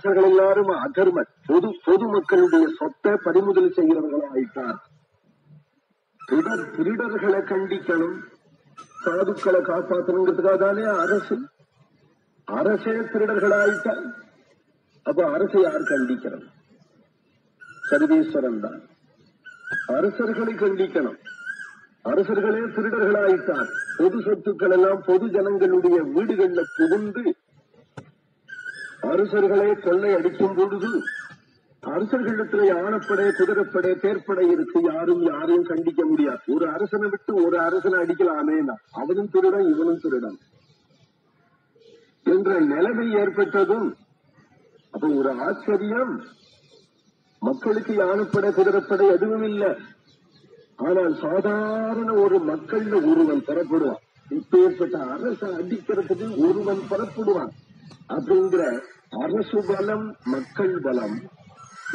அரசர்கள் எல்லாரும் அதர்ம பொது பொதுமக்களுடைய சொத்தை பறிமுதல் செய்கிறவர்களாயிட்டார். திருடர் திருடர்களை கண்டிக்கணும். சாதுக்களை காப்பாற்றணுங்கிறதுக்காக தானே அரசு. அரசே திருடர்களாயிட்டால் அப்ப அரசை யார் கண்டிக்கிறது சர்வேஸ்வரன் தான். அரசர்களை கண்டிக்கணும். அரசர்களே திருடர்களாயிட்டார். பொது சொத்துக்கள் எல்லாம் பொது ஜனங்களுடைய வீடுகளில் புகுந்து அரசர்களே கொள்ளை அடிக்கும் பொழுது அரசர்களிடத்துல ஆணப்படை குதிரைப்படை தேர்ப்படை இருக்கு. யாரும் யாரையும் கண்டிக்க முடியாது. ஒரு அரசனை விட்டு ஒரு அரசனை அடிக்கலாமே அவனும் திருடன் இவனும் திருடன். என்ற நிலைமை ஏற்பட்டதும் அப்ப ஒரு ஆச்சரியம். மக்களுக்கு யானைப்படை குதிரைப்படை எதுவும் இல்லை. ஆனால் சாதாரண ஒரு மக்கள்ல ஒருவன் பெறப்படுவான். இப்பேற்பட்ட அரசன் அடிக்கிறதுக்கு ஒருவன் பெறப்படுவான். அப்படிங்கிற அரசு பலம் மக்கள் பலம்.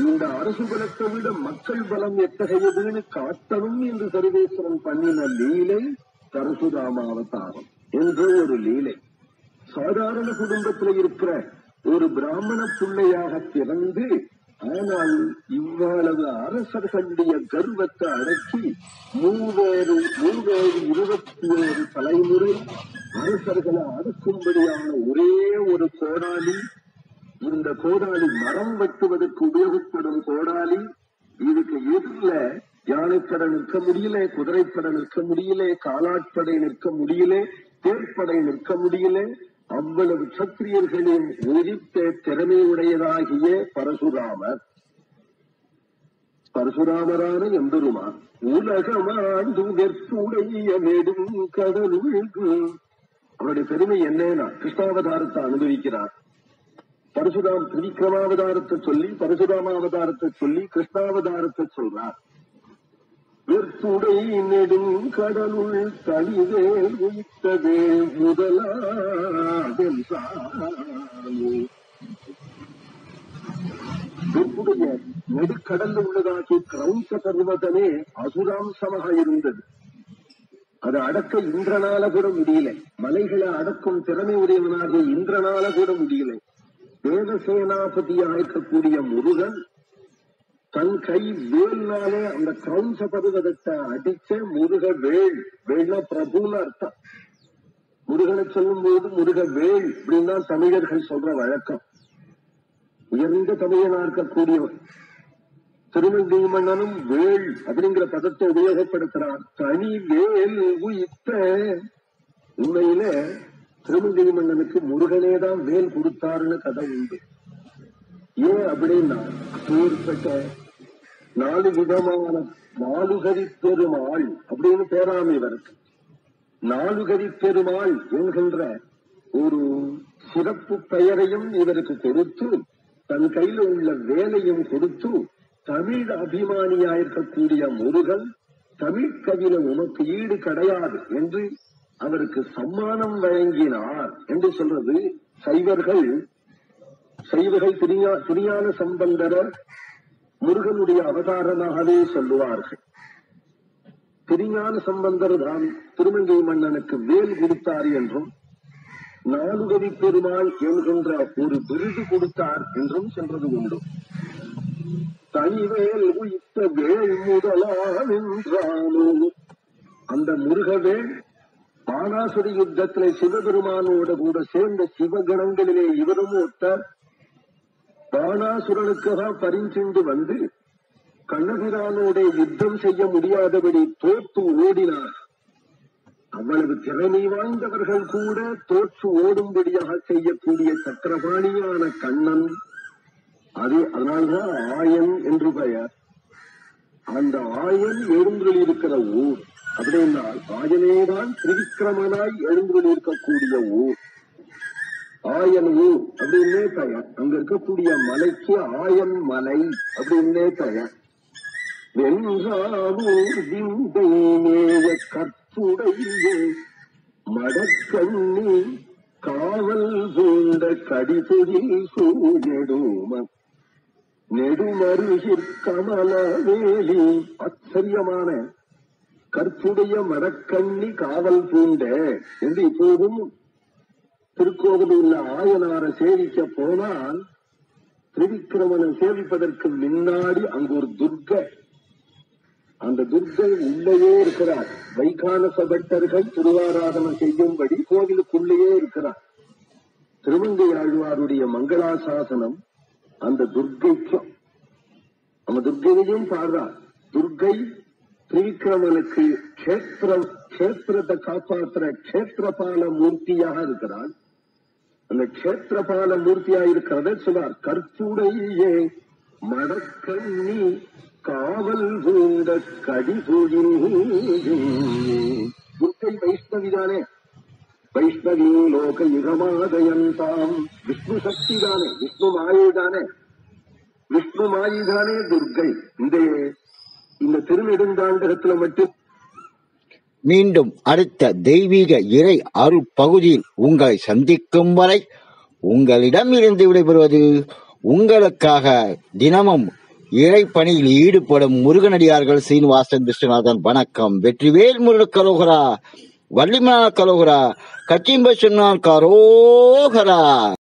இந்த அரசு பலத்தை விட மக்கள் பலம் எத்தகையதுன்னு காட்டணும் என்று சர்வேஸ்வரன் பண்ணின லீலை பரசுராம அவதாரம் என்ற ஒரு லீலை. சாதாரண குடும்பத்தில் இருக்கிற ஒரு பிராமண பிள்ளையாக பிறந்து ஆனால் இவ்வளவு அரசர்களுடைய கர்வத்தை அடக்கி மூவேறு மூவேறு இருபத்தி ஏழு அவர்களை அடக்கும்படியான ஒரே ஒரு கோடாலி இந்த கோடாலி மரம் வெட்டுவதற்கு உபயோகப்படும் கோடாலி இதுக்கு எதிரில யானைப்படை நிற்க முடியல குதிரைப்படை நிற்க முடியல காலாட்படை நிற்க முடியல தேர்ப்படை நிற்க முடியல அவ்வளவு சத்திரியர்களின் உரித்த திறமையுடையதாகிய பரசுராமர். பரசுராமரான எம்பெருமான் உலகமாண்டு வெற்றுடைய நெடும் கடலுக்கு அவருடைய பெருமை என்னன்னா? கிருஷ்ணாவதாரத்தை அனுபவிக்கிறார். பரசுராம் திரிக்ரமாவதாரத்தை சொல்லி பரசுராமாவதாரத்தை சொல்லி கிருஷ்ணாவதாரத்தை சொல்றார். வெற்றுடை நெடும் கடலுள் தனிவேல் உயிர்த்ததே முதலாதென் வெற்றுடைய நெடுக்கடல்ல உள்ளதாகிய கிரௌச பர்வதமே அசுராம்சமாக இருந்தது. அதை அடக்க இன்றனால கூட முடியல. மலைகளை அடக்கும் திறமை உடையவனாக இன்றனால கூட முடியல. தேவசேனாபதியா இருக்கக்கூடிய முருகன் தன் கை வேல்னாலே அந்த கிரௌச பருவதத்தை அடிச்ச முருக வேள் வேள்னா பிரபுன்னு அர்த்தம். முருகனை சொல்லும் போது முருக வேள் அப்படின்னு தான் தமிழர்கள் சொல்ற வழக்கம். உயர்ந்த தமிழனா இருக்கக்கூடியவன் திருமல் மன்னனும் வேள் அப்படிங்கிற பதத்தை உபயோகப்படுத்துறான் தனி வேல் உயித்த உண்மையில திருமங்கை மன்னனுக்கு முருகனே தான் வேல் கொடுத்தாருன்னு கதை உண்டு. ஏன் அப்படின்னா ஏற்பட்ட நாலு விதமான நாலுகரி பெருமாள் அப்படின்னு பேராம இவருக்கு. நாலுகரி பெருமாள் என்கின்ற ஒரு சிறப்பு பெயரையும் இவருக்கு கொடுத்து தன் கையில உள்ள வேலையும் கொடுத்து தமிழ் அபிமானியா இருக்கக்கூடிய முருகன் தமிழ் கவில உனக்கு ஈடு கிடையாது என்று அவருக்கு சம்மானம் வழங்கினார் என்று சொல்றது சைவர்கள். சைவர்கள் திருஞான சம்பந்தரர் சம்பந்தர முருகனுடைய அவதாரமாகவே சொல்லுவார்கள். திருஞான சம்பந்தர் தான் திருமங்கை மன்னனுக்கு வேல் கொடுத்தார் என்றும் நாலுகவி பெருமாள் என்கின்ற ஒரு விருது கொடுத்தார் என்றும் சென்றது உண்டு. தனிவேல் உயித்த வேல் முதலானோ அந்த முருகவேல் பானாசுரி யுத்தத்திலே சிவபெருமானோட கூட சேர்ந்த சிவகணங்களிலே இவரும் ஒருத்தர். பானாசுரனுக்காக பரிஞ்சென்று வந்து கண்ணபிரானோட யுத்தம் செய்ய முடியாதபடி தோற்று ஓடினார். அவ்வளவு திறமை வாய்ந்தவர்கள் கூட தோற்று ஓடும்படியாக செய்யக்கூடிய சக்கரபாணியான கண்ணன் அது அதனால்தான் ஆயன் என்று பெயர். அந்த ஆயன் எழுந்தில் இருக்கிற ஊர். அப்படின்னால் ஆயனேதான் திரிவிக்கிரமனாய் எழுந்தில் இருக்கக்கூடிய ஊர். ஆயன் ஊர் அப்படின்னே பெயர். அங்க இருக்கக்கூடிய மலைக்கு ஆயன் மலை அப்படின்னே பெயர். வென்றாவூர் விந்தை மேய மடக்கண்ணி காவல் பூண்ட கடிதொழில் சூழடும நெடுமருகிற் கமலவேலி ஆச்சரியமான கற்புடைய மடக்கண்ணி காவல் பூண்ட என்று இப்போதும் திருக்கோவிலில் உள்ள ஆயனார சேவிக்க போனால் திரிவிக்கிரமனை சேவிப்பதற்கு முன்னாடி அங்கு ஒரு துர்க்கை அந்த துர்க்கை உள்ளேயே இருக்கிறார். வைகானச பட்டர்கள் திருவாராதனை செய்யும்படி கோவிலுக்குள்ளேயே இருக்கிறார். திருமங்கை ஆழ்வாருடைய மங்களாசாசனம் அந்த துர்க்கைக்கும் நம்ம துர்கையையும் பாடுறார் துர்க்கை திரிவிக்ரமனுக்கு கஷேத்திரம் கஷேத்திரத்தை காப்பாற்றுற கஷேத்திரபால மூர்த்தியாக இருக்கிறாள். அந்த கஷேத்திரபால மூர்த்தியா இருக்கிறத சொன்னார் கற்புடையே மடக்கண்ணி காவல் பூண்ட கடிபொழில் துர்கை வைஷ்ணவிதானே வைஷ்ணவி லோக யுகமாதயந்தாம். விஷ்ணு சக்தி தானே விஷ்ணு மாயை தானே விஷ்ணு மாயை தானே துர்க்கை. இந்த இந்த திருநெடுந்தாண்டகத்துல மட்டும். மீண்டும் அடுத்த தெய்வீக இறை அருள் பகுதியில் உங்களை சந்திக்கும் வரை உங்களிடம் இருந்து விடைபெறுவது உங்களுக்காக தினமும் இறை பணியில் ஈடுபடும் முருகனடியார்கள் சீனிவாசன் விஸ்வநாதன். வணக்கம். வெற்றிவேல் முருகரோகரா. கரோகரா வள்ளிமனா கரோகரா கச்சிம்ப சொன்னான் கரோகரா.